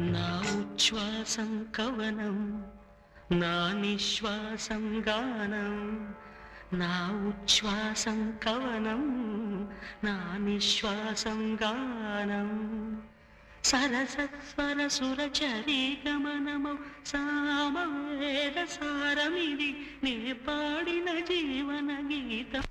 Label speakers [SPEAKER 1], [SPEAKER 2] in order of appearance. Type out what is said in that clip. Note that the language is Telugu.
[SPEAKER 1] నా ఉచ్ఛ్వాసం కవనం నా నిశ్వాసం గానం నా ఉచ్ఛ్వాసం కవనం నా నిశ్వాసం గానం. సరసస్వర సురచరీ గమనము సామవేద సారమిది నే పాడిన జీవన గీతం.